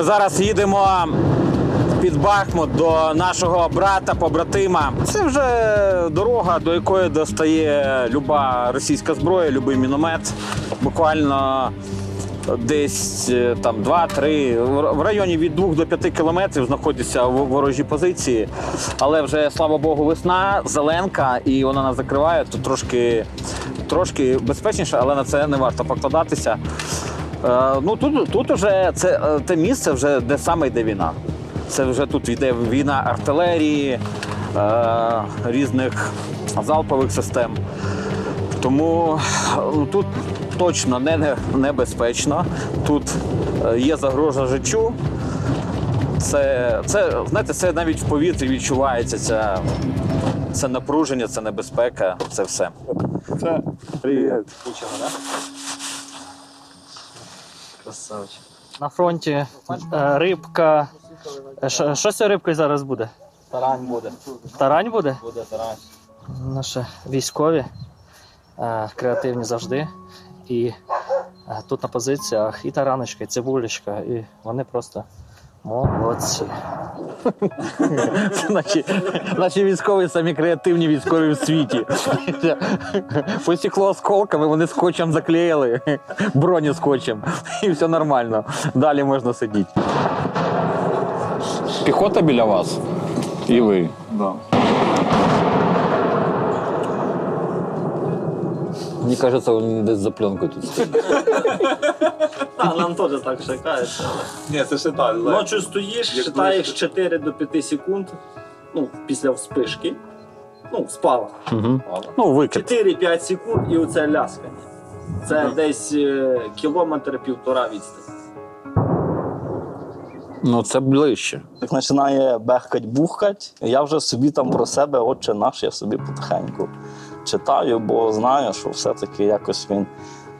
Ми зараз їдемо під Бахмут до нашого брата, побратима. Це вже дорога, до якої достає люба російська зброя, любий міномет. Буквально десь е, там 2-3, в- районі від 2 до 5 кілометрів знаходяться ворожі позиції. Але вже слава Богу, весна, зеленка, і вона нас закриває, то трошки, трошки безпечніше, але на це не варто покладатися. Е, ну тут, тут уже це е, те місце, вже де саме йде війна. Це вже тут йде війна артилерії, е, різних залпових систем. Тому ну, тут точно не, не небезпечно. Тут є загроза життю. Це, це, знаєте, це навіть в повітрі відчувається ця, це напруження, це небезпека, це все. Це привіт. Красавчик. На фронті е, рибка. Щось Що що з цією рибкою зараз буде? Тарань буде. Тарань буде? Буде тарань. Наші військові, е, креативні завжди. І е, тут на позиціях і тараночка, і цибулечка, і вони просто молодці. Наші, наші військові самі креативні військові в світі. Посікло осколками, вони скотчем заклеїли, броні скотчем, і все нормально. Далі можна сидіти. Піхота біля вас. І ви. Да. Мені кажеться, він десь за пленкою тут стоїть. А, нам теж так шикається. Ні, це ще так. Ночі стоїш, Як читаєш 4 до 5 секунд. Ну, після вспишки. Ну, спала. Ну, викид. 4-5 секунд і оце ляскання. Це десь е, кілометр півтора відстань. Ну, це ближче. Як починає бехкать бухкать, я вже собі там про себе, отче наш, я собі потихеньку читаю, бо знаю, що все-таки якось він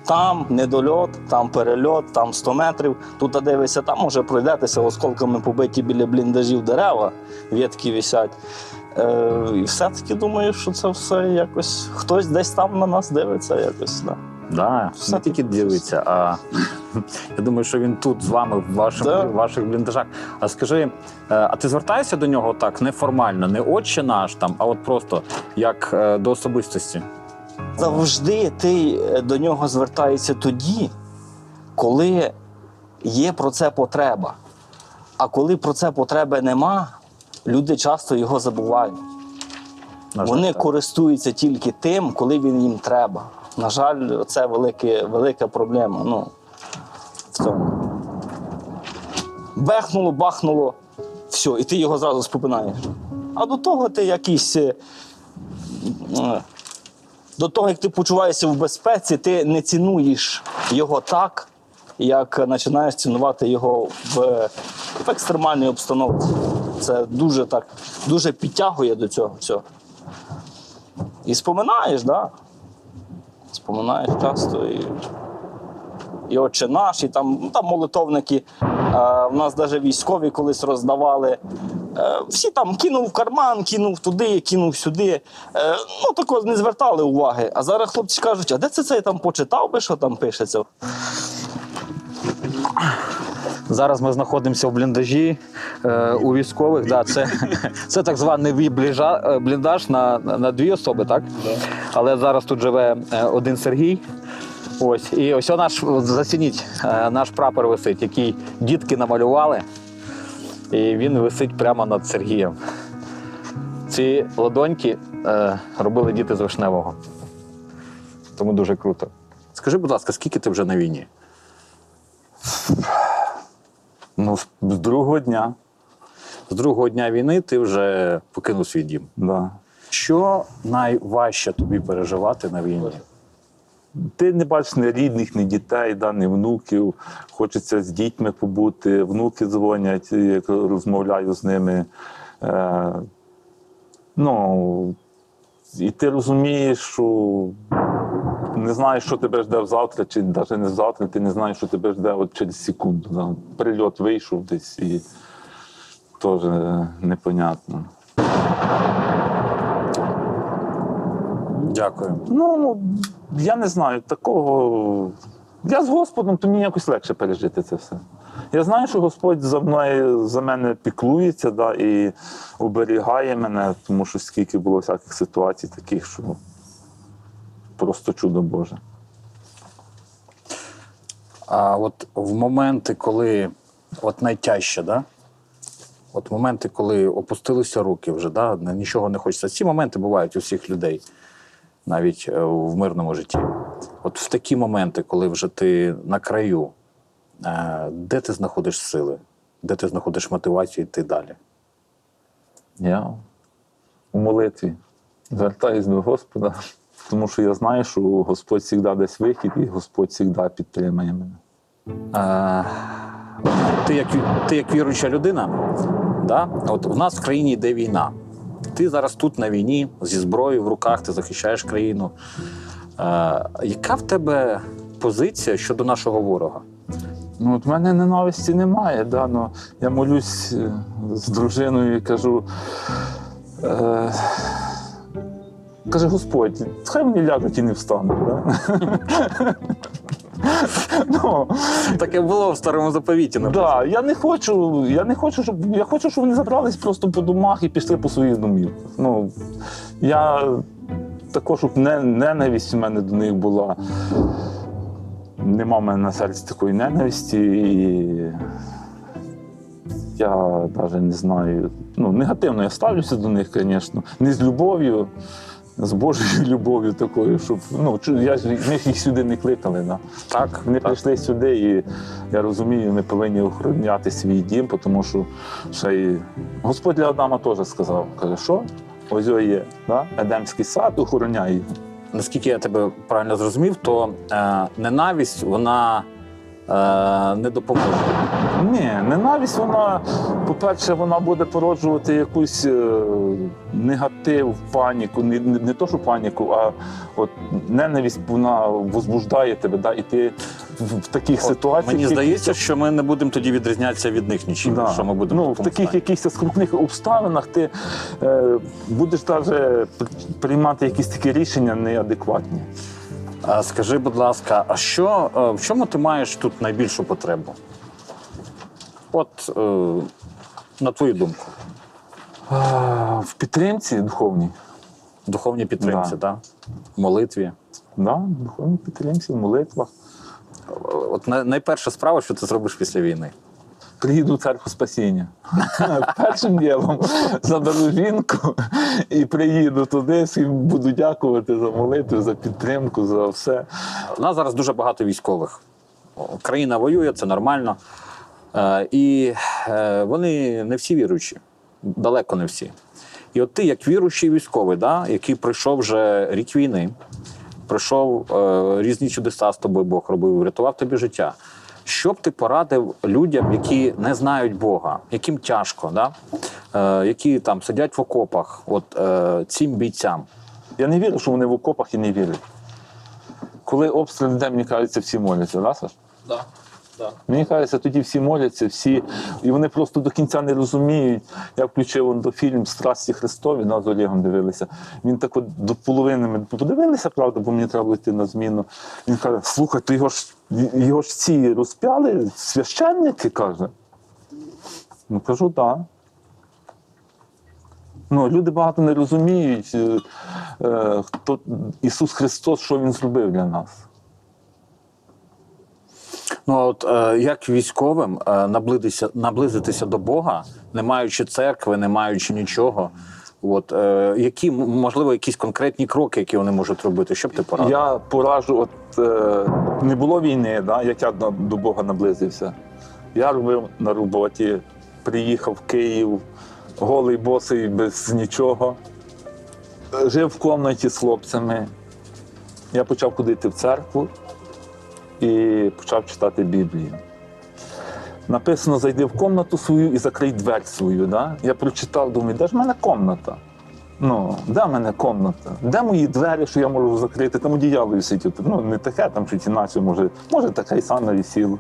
там недольот, там перельот, там 100 метрів. Тут а дивишся, там може пройдетеся осколками побиті біля бліндажів дерева, ветки висять. Е, і все-таки думаю, що це все якось хтось десь там на нас дивиться якось. Да. Да, Все не тільки дивиться, а я думаю, що він тут з вами в ваших, Да. ваших бліндажах. А скажи, е, а ти звертаєшся до нього так неформально, не отче наш там, а от просто як е, до особистості? Завжди ти е, до нього звертаєшся тоді, коли є про це потреба. А коли про це потреби нема, люди часто його забувають. На жаль, Вони так. користуються тільки тим, коли він їм треба. На жаль, це велике, велика проблема. Ну, в цьому. Бехнуло, бахнуло, все, і ти його зразу спопинаєш. А до того ти якийсь. е, До того, як ти почуваєшся в безпеці, ти не цінуєш його так, як починаєш цінувати його в, в екстремальній обстановці. Це дуже так, дуже підтягує до цього всього. І споминаєш, так? Да? Споминаєш часто. І, і отче наш, і там, ну, там молитовники. А, в нас навіть військові колись роздавали. Е, всі там кинув в карман, кинув туди, кинув сюди. Е, ну, такого не звертали уваги. А зараз хлопці кажуть, а де це цей там почитав би, що там пишеться? Зараз ми знаходимося в бліндажі е, у військових. Да, це, це так званий е, бліндаж на, на дві особи, так? Але зараз тут живе один Сергій. Ось, і ось наш, зацініть, е, наш прапор висить, який дітки намалювали. І він висить прямо над Сергієм. Ці ладоньки е, робили діти з вишневого. Тому дуже круто. Скажи, будь ласка, скільки ти вже на війні? Ну, з другого дня. З другого дня війни ти вже покинув свій дім. Да. Що найважче тобі переживати на війні? Ти не бачиш ні рідних, ні дітей, да, ні внуків. Хочеться з дітьми побути, внуки дзвонять, як розмовляю з ними. Е, ну, і ти розумієш, що не знаєш, що тебе жде завтра, чи навіть не завтра, ти не знаєш, що тебе жде от через секунду. Да. Прильот вийшов десь і теж непонятно. Дякую. Ну, я не знаю, такого. Я з Господом, то мені якось легше пережити це все. Я знаю, що Господь за мною за мене піклується да, і оберігає мене, тому що скільки було всяких ситуацій таких, що просто чудо Боже. А от в моменти, коли от найтяжче, да? От моменти, коли опустилися руки вже, да? нічого не хочеться. Ці моменти бувають у всіх людей, навіть е, в мирному житті. От в такі моменти, коли вже ти на краю, е, де ти знаходиш сили, де ти знаходиш мотивацію йти далі? Я у молитві звертаюсь до Господа, тому що я знаю, що Господь завжди дасть вихід, і Господь завжди підтримає мене. Е, ти, як, ти як віруюча людина, да? от у нас в країні йде війна. Ти зараз тут на війні зі зброєю в руках, ти захищаєш країну. Е, яка в тебе позиція щодо нашого ворога? Ну, от в мене ненависті немає. Да? Ну, я молюсь е, з дружиною і кажу. Е, каже Господь, хай вони ляжуть і не встануть. Да? ну, Таке було в старому заповіті. написано. да, я не хочу, я не хочу, щоб я хочу, щоб вони забрались просто по домах і пішли по своїх домів. Ну, я також, щоб не, ненависть у мене до них була. Нема в мене на серці такої ненависті. І я навіть не знаю. Ну, негативно я ставлюся до них, звісно. Не з любов'ю, з Божою любов'ю такою, щоб. Ну, я ж ми їх сюди не кликали. Да. Так, Вони так. прийшли сюди, і я розумію, ми повинні охороняти свій дім, тому що ще й Господь для Адама теж сказав: каже, що? Ось його є, да? Едемський сад, охороняй його. Наскільки я тебе правильно зрозумів, то е, ненависть вона не допоможе. Ні, ненависть, вона, по-перше, вона буде породжувати якусь е, негатив, паніку. Не, не, не то, що паніку, а от ненависть вона возбуждає тебе, да? і ти в, в таких От ситуаціях. Мені здається, що ми не будемо тоді відрізнятися від них нічим. Да. Що ми будемо ну, в таких якихось скрутних обставинах ти е, будеш навіть приймати якісь такі рішення неадекватні. А скажи, будь ласка, а що е, в чому ти маєш тут найбільшу потребу? От е, на твою думку, в підтримці духовній. духовній підтримці, Да. да. в молитві. Да, в духовній підтримці, в молитвах. Е, От найперша справа, що ти зробиш після війни. Приїду в церкву спасіння. Першим ділом заберу жінку і приїду туди, всім буду дякувати за молитву, за підтримку, за все. У нас зараз дуже багато військових. Країна воює, це нормально. Е, і е, вони не всі віруючі, далеко не всі. І от ти, як віруючий військовий, да, який пройшов вже рік війни, пройшов е, різні чудеса з тобою Бог робив, врятував тобі життя. Що б ти порадив людям, які не знають Бога, яким тяжко, да? е, які там сидять в окопах, от е, цим бійцям? Я не вірю, що вони в окопах і не вірять. Коли обстріл йде, мені кажеться, всі моляться, да, Саш? Да. Да. Мені кажеться, тоді всі моляться, всі, і вони просто до кінця не розуміють. Я включив он до фільм Страсті Христові, да, з Олегом дивилися. Він так от до половини ми подивилися, правда, бо мені треба було йти на зміну. Він каже: слухай, то його ж його ж ці розп'яли, священники каже. Ну кажу, так. Ну, люди багато не розуміють, е, е, хто Ісус Христос, що Він зробив для нас. Ну от е, як військовим е, наблизитися, наблизитися до Бога, не маючи церкви, не маючи нічого. От е, які можливо якісь конкретні кроки, які вони можуть робити? Що б ти порадив? Я пораджу, от е, не було війни, да, як я до, Бога наблизився. Я робив на роботі, приїхав в Київ, голий босий, без нічого. Жив в кімнаті з хлопцями. Я почав ходити в церкву і почав читати Біблію. Написано: зайди в кімнату свою і закрий двері свою. Да? Я прочитав, думаю, де ж в мене кімната? Ну, де в мене кімната? Де мої двері, що я можу закрити? Там одіяло висить. Ну, не таке, там щось іначе, може, може таке і саме висіло.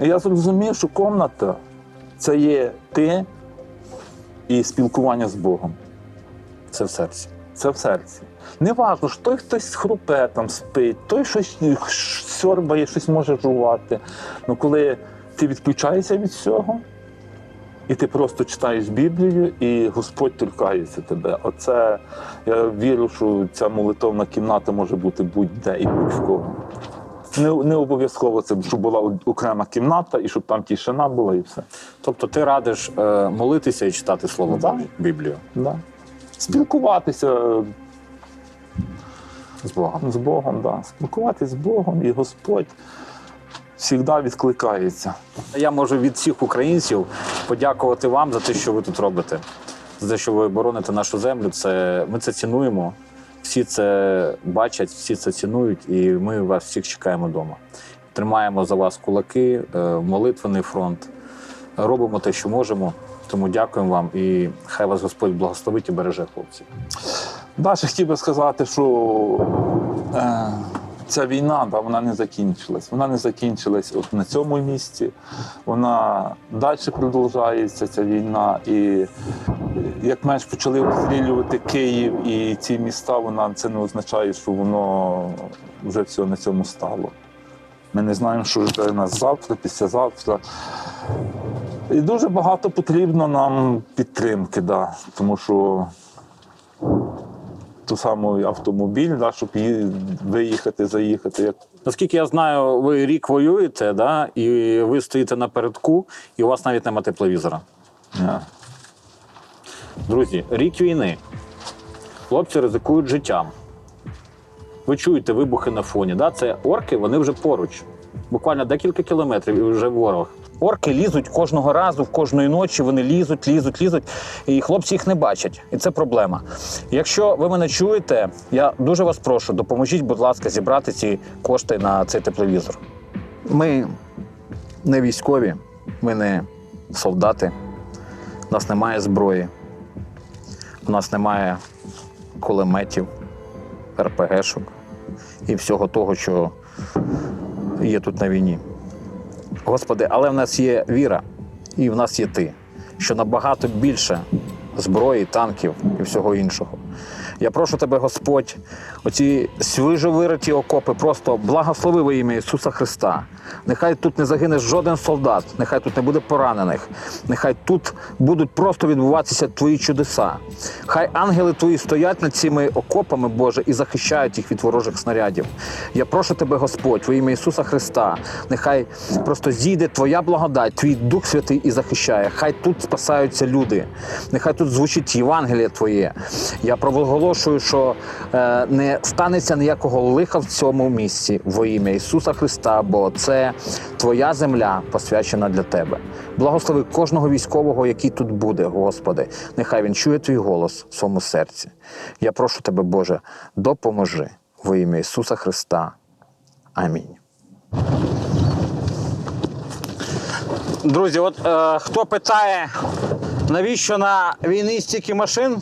Я зрозумів, що кімната це є ти і спілкування з Богом. Це в серці. Це в серці. Не важно, що той хтось хрупе там спить, той щось сьорбає, щось може жувати. Ну коли ти відключаєшся від всього, і ти просто читаєш Біблію, і Господь торкається тебе. Оце я вірю, що ця молитовна кімната може бути будь-де і будь-в кого. Не, не обов'язково це, щоб була окрема кімната і щоб там тишина була і все. Тобто ти радиш е, молитися і читати Слово Да. Біблію Да. Спілкуватися е, з Богом. з Богом, да. спілкуватися з Богом, і Господь завжди відкликається. Я можу від всіх українців подякувати вам за те, що ви тут робите, за те, що ви бороните нашу землю. Це ми це цінуємо. Всі це бачать, всі це цінують, і ми вас всіх чекаємо вдома. Тримаємо за вас кулаки, е, молитвений фронт. Робимо те, що можемо. Тому дякуємо вам і хай вас Господь благословить і береже хлопців. Далі хотів би сказати, що е, ця війна да, вона не закінчилась. Вона не закінчилась от на цьому місці. Вона далі продовжується, ця війна. І як менш почали обстрілювати Київ і ці міста, вона це не означає, що воно вже все на цьому стало. Ми не знаємо, що жде нас завтра, післязавтра. І дуже багато потрібно нам підтримки, да, тому що ту саму автомобіль, да, щоб її виїхати, заїхати. Наскільки я знаю, ви рік воюєте, да, і ви стоїте напередку, і у вас навіть немає тепловізора. не. Друзі, рік війни. Хлопці ризикують життям. Ви чуєте вибухи на фоні. Да? Це орки, вони вже поруч. Буквально декілька кілометрів і вже ворог. Орки лізуть кожного разу, кожної ночі вони лізуть, лізуть, лізуть, і хлопці їх не бачать. І це проблема. Якщо ви мене чуєте, я дуже вас прошу, допоможіть, будь ласка, зібрати ці кошти на цей тепловізор. Ми не військові, ми не солдати, у нас немає зброї. У нас немає кулеметів, РПГшок і всього того, що є тут на війні. Господи, але в нас є віра, і в нас є ти, що набагато більше зброї, танків і всього іншого. Я прошу тебе, Господь, оці свіжовириті окопи, просто благослови во ім'я Ісуса Христа. Нехай тут не загине жоден солдат, нехай тут не буде поранених, нехай тут будуть просто відбуватися твої чудеса. Хай ангели твої стоять над цими окопами, Боже, і захищають їх від ворожих снарядів. Я прошу тебе, Господь, во ім'я Ісуса Христа. Нехай просто зійде Твоя благодать, Твій Дух Святий і захищає. Хай тут спасаються люди. Нехай тут звучить Євангеліє Твоє. Я проголошую, що е, не станеться ніякого лиха в цьому місці во ім'я Ісуса Христа, бо це Твоя земля посвячена для Тебе. Благослови кожного військового, який тут буде, Господи. Нехай він чує твій голос в своєму серці. Я прошу тебе, Боже, допоможи во ім'я Ісуса Христа. Амінь. Друзі, от е, хто питає, навіщо на війні стільки машин?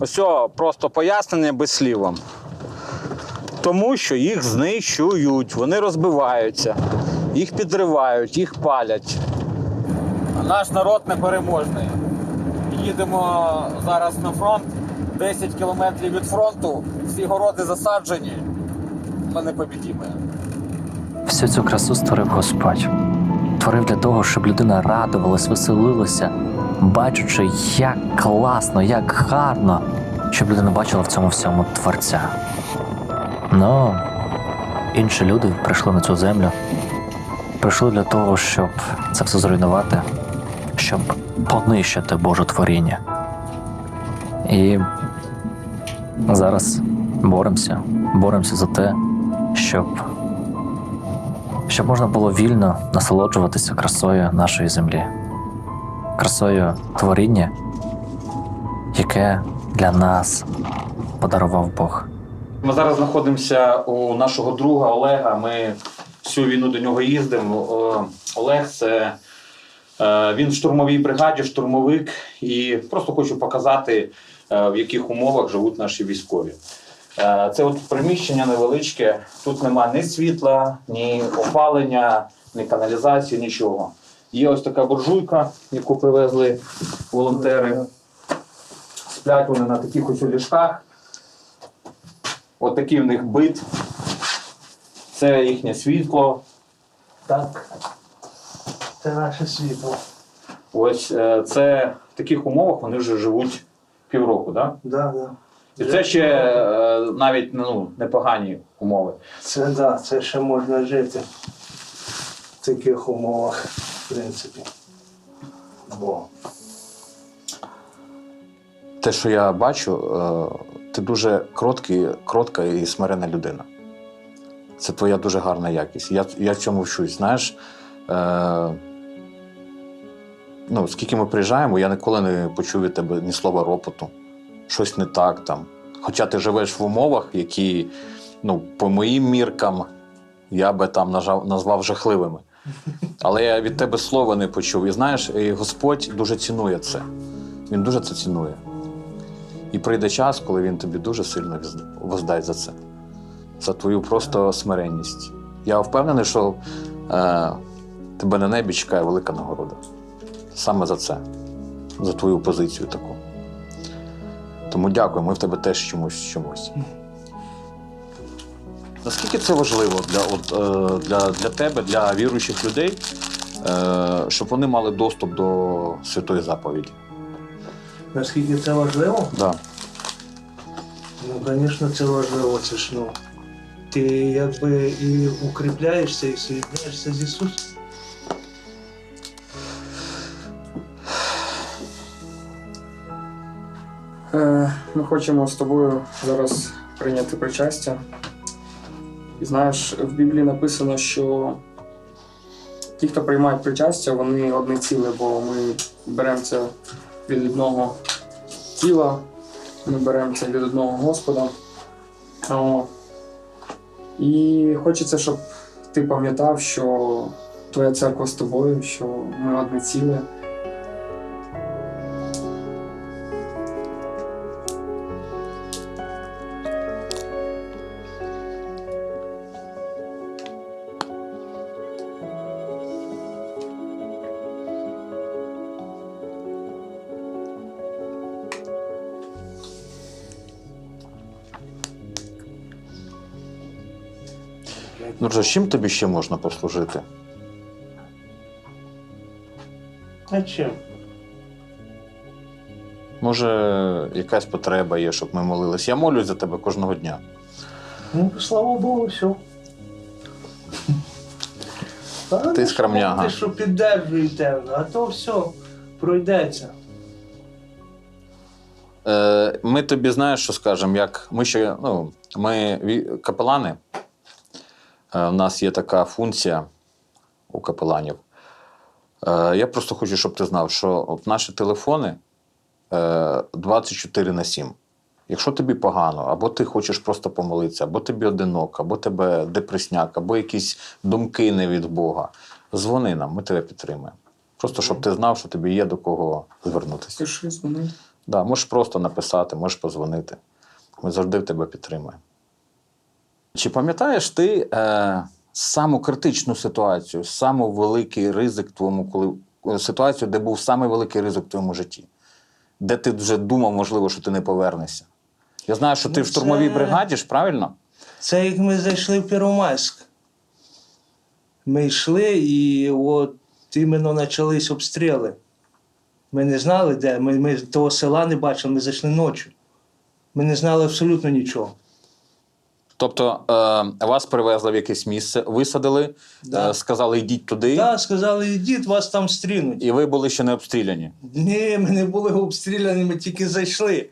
Ось просто пояснення без слів вам. Тому що їх знищують, вони розбиваються, їх підривають, їх палять. Наш народ непереможний. Їдемо зараз на фронт, 10 кілометрів від фронту, всі городи засаджені. Ми не побідімо. Всю цю красу створив Господь. Творив для того, щоб людина радувалась, веселилася, бачучи, як класно, як гарно, щоб людина бачила в цьому всьому творця. Ну, інші люди прийшли на цю землю, прийшли для того, щоб це все зруйнувати, щоб понищити Боже творіння. І зараз боремося, боремося за те, щоб щоб можна було вільно насолоджуватися красою нашої землі, красою творіння, яке для нас подарував Бог. Ми зараз знаходимося у нашого друга Олега. Ми всю війну до нього їздимо. Олег це е, він в штурмовій бригаді, штурмовик, і просто хочу показати, е, в яких умовах живуть наші військові. Е, Це от приміщення невеличке. Тут нема ні світла, ні опалення, ні каналізації, нічого. Є ось така буржуйка, яку привезли волонтери. Сплять вони на таких ось ліжках. От такий в них бит. Це їхнє світло. Так. Це наше світло. Ось е, це в таких умовах вони вже живуть півроку, так? Да, да. І це ще е, навіть ну, непогані умови. Це да, це ще можна жити в таких умовах, в принципі. Бо Те, що я бачу, е, ти дуже кроткий, кротка і смирена людина. Це твоя дуже гарна якість. Я, в цьому вчусь. Знаєш, е, ну, скільки ми приїжджаємо, я ніколи не почув від тебе ні слова ропоту, щось не так там. Хоча ти живеш в умовах, які, ну, по моїм міркам, я би там нажав, назвав жахливими. Але я від тебе слова не почув. І знаєш, і Господь дуже цінує це. Він дуже це цінує. І прийде час, коли він тобі дуже сильно воздасть за це, за твою просто смиренність. Я впевнений, що е, тебе на небі чекає велика нагорода. Саме за це, за твою позицію таку. Тому дякую, ми в тебе теж чомусь чомусь. Наскільки це важливо для, от, е, для, для тебе, для віруючих людей, е, щоб вони мали доступ до святої заповіді? Наскільки це важливо? Да. Ну, звісно, це важливо. Це ж ну. Ти якби і укріпляєшся, і соєднаєшся з Ісусом. Е, Ми хочемо з тобою зараз прийняти причастя. І знаєш, в Біблії написано, що ті, хто приймають причастя, вони одне ціле, бо ми беремо це від одного тіла, ми беремо це від одного Господа. О. І хочеться, щоб ти пам'ятав, що твоя церква з тобою, що ми одне ціле. Ну, з чим тобі ще можна послужити? А чим? Може, якась потреба є, щоб ми молились. Я молюсь за тебе кожного дня. Ну, слава Богу, все. Ти скромняга. Ти що піддержуєте, а то все пройдеться. Е, ми тобі знаєш, що скажемо, як ми ще, ну, ми ві- капелани. Е, у нас є така функція у капеланів. Е, я просто хочу, щоб ти знав, що от наші телефони е, 24 на 7. Якщо тобі погано, або ти хочеш просто помолитися, або тобі одинок, або тебе депресняк, або якісь думки не від Бога, дзвони нам, ми тебе підтримуємо. Просто щоб ти знав, що тобі є до кого звернутися. Пиши, дзвони. Да, можеш просто написати, можеш позвонити. Ми завжди в тебе підтримуємо. Чи пам'ятаєш ти е, саму критичну ситуацію, саму великий ризик твоєму, коли е, ситуацію, де був самий великий ризик в твоєму житті? Де ти вже думав, можливо, що ти не повернешся? Я знаю, що ти Ну, в штурмовій це- бригаді ж, правильно? Це як ми зайшли в Первомайськ. Ми йшли і от іменно почались обстріли. Ми не знали, де. Ми, ми того села не бачили, ми зайшли ночі. Ми не знали абсолютно нічого. Тобто е, вас привезли в якесь місце, висадили, Да. е, сказали, йдіть туди, Так, сказали, ідіть, вас там стрінуть. і ви були ще не обстріляні. Ні, ми не були обстріляні, ми тільки зайшли.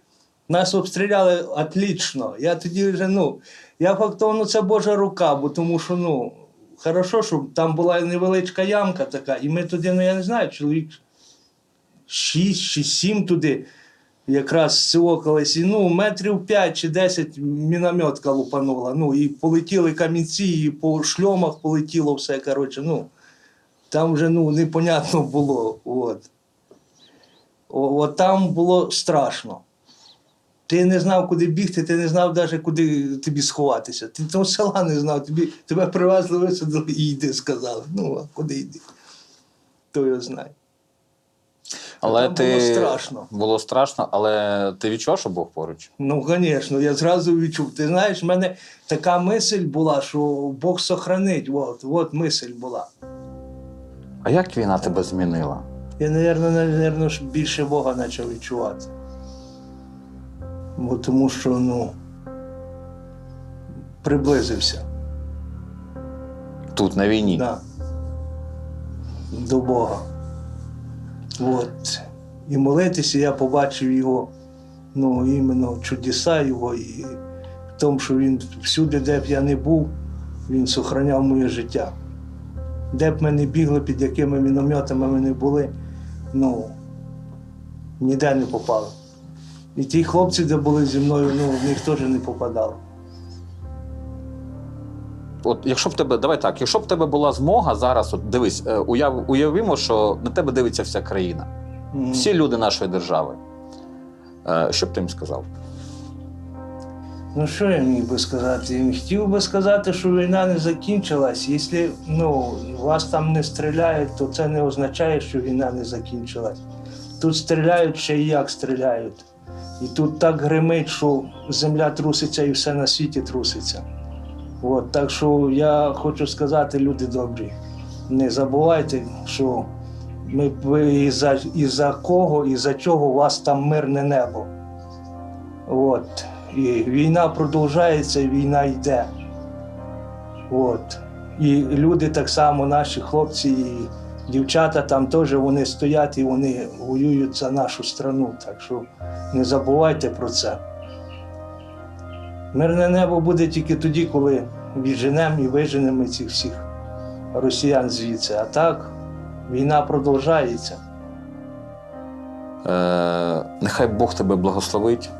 Нас обстріляли отлично. Я тоді вже, ну, я фактовно, ну, це Божа рука, бо тому що, ну, хорошо, що там була невеличка ямка така, і ми туди, ну я не знаю, чоловік 6 чи 7 туди якраз сивокались, і ну, метрів 5 чи 10 мінометка лупанула. Ну, і полетіли камінці, і по шльомах полетіло все. Коротше, ну, там вже ну, непонятно було. От. От там було страшно. Ти не знав, куди бігти, ти не знав навіть, куди тобі сховатися. Ти того села не знав, тобі, тебе привезли, висадили і йди, сказали. Ну, а куди йди? Хто його знає. Але Там ти... було страшно. Було страшно, але ти відчув, що Бог поруч? Ну, звісно, я зразу відчув. Ти знаєш, в мене така мисль була, що Бог сохранить. От, от мисль була. А як війна тебе змінила? Я, наверно, більше Бога почав відчувати. Бо тому що, ну, приблизився. Тут на війні. Да. До Бога. От. І молитися я побачив його, ну, іменно чудеса його, і в тому, що він всюди, де б я не був, він зберігав моє життя. Де б ми не бігли, під якими мінометами ми не були, ну, ніде не попали. І ті хлопці, де були зі мною, ну, в них теж не попадало. От якщо б тебе, давай так, якщо б в тебе була змога зараз, от дивись, е, уяв, уявімо, що на тебе дивиться вся країна, М. всі люди нашої держави. Е, Що б ти їм сказав? Ну, що я міг би сказати? Я хотів би сказати, що війна не закінчилась. Якщо ну, вас там не стріляють, то це не означає, що війна не закінчилась. Тут стріляють ще й як стріляють. І тут так гримить, що земля труситься і все на світі труситься. От, так що я хочу сказати, люди добрі, не забувайте, що ми і за, і за кого, і за чого у вас там мирне небо. От. І війна продовжується, і війна йде. От. І люди так само, наші хлопці і дівчата там теж вони стоять і вони воюють за нашу страну. Так що не забувайте про це. Мирне небо буде тільки тоді, коли відженемо і виженемо цих всіх росіян звідси. А так, війна продовжується. Е, нехай Бог тебе благословить.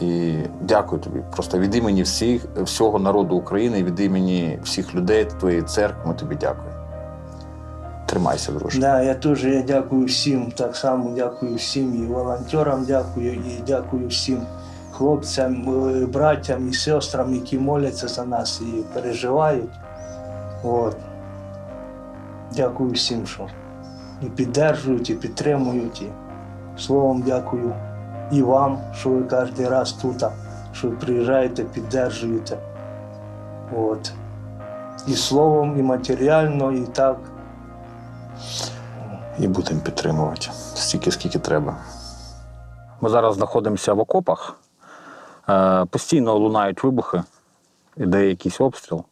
І дякую тобі. Просто від імені всіх, всього народу України, від імені всіх людей твоєї церкви, ми тобі дякую. Тримайся, друже. Да, я теж я дякую всім, так само дякую всім і волонтерам, дякую, і дякую всім хлопцям, е, братям і сестрам, які моляться за нас і переживають. От. Дякую всім, що і піддержують, і підтримують. І словом, дякую і вам, що ви кожен раз тут, що ви приїжджаєте, піддержуєте. От. І словом, і матеріально, і так. І будемо підтримувати стільки, скільки треба. Ми зараз знаходимося в окопах. Е, Постійно лунають вибухи, іде якийсь обстріл.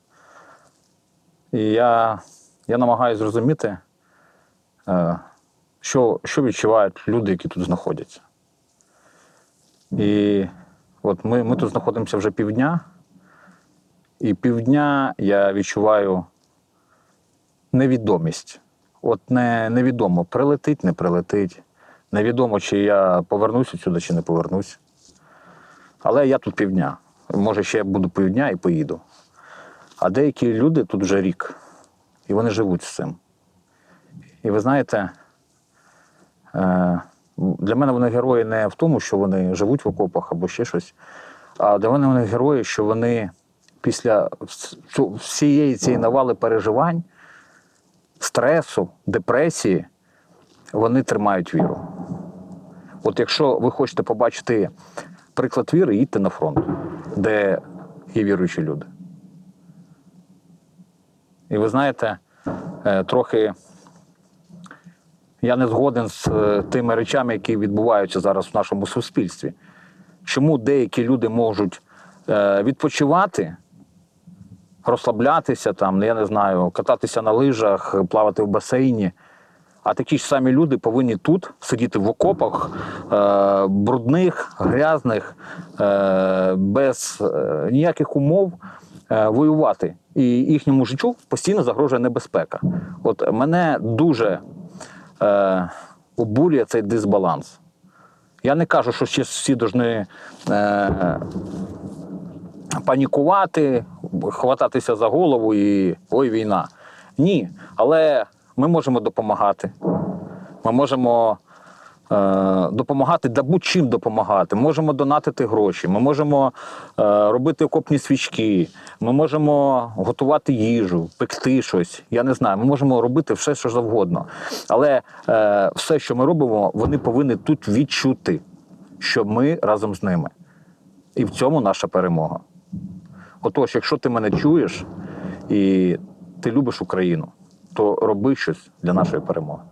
І я, я намагаюся зрозуміти, е, що, що відчувають люди, які тут знаходяться. І от ми, ми тут знаходимося вже півдня, і півдня я відчуваю невідомість. От не, невідомо, прилетить, не прилетить. Невідомо, чи я повернуся сюди, чи не повернусь. Але я тут півдня. Може, ще буду півдня і поїду. А деякі люди тут вже рік, і вони живуть з цим. І ви знаєте, е, для мене вони герої не в тому, що вони живуть в окопах або ще щось, а для мене вони герої, що вони після всієї цієї навали переживань стресу, депресії, вони тримають віру. От якщо ви хочете побачити приклад віри, їдьте на фронт, де є віруючі люди. І ви знаєте, е, трохи я не згоден з е, тими речами, які відбуваються зараз в нашому суспільстві. Чому деякі люди можуть е, відпочивати, розслаблятися там, я не знаю, кататися на лижах, плавати в басейні. А такі ж самі люди повинні тут сидіти в окопах е, брудних, грязних, е, без е, ніяких умов е, воювати. І їхньому життю постійно загрожує небезпека. От мене дуже е, обурює цей дисбаланс. Я не кажу, що ще всі повинні е, панікувати, хвататися за голову і ой, війна. Ні. Але ми можемо допомагати. Ми можемо е, допомагати, да будь-чим допомагати. Можемо донатити гроші, ми можемо е, робити окопні свічки, ми можемо готувати їжу, пекти щось. Я не знаю, ми можемо робити все, що завгодно. Але е, все, що ми робимо, вони повинні тут відчути, що ми разом з ними. І в цьому наша перемога. Отож, якщо ти мене чуєш і ти любиш Україну, то роби щось для нашої перемоги.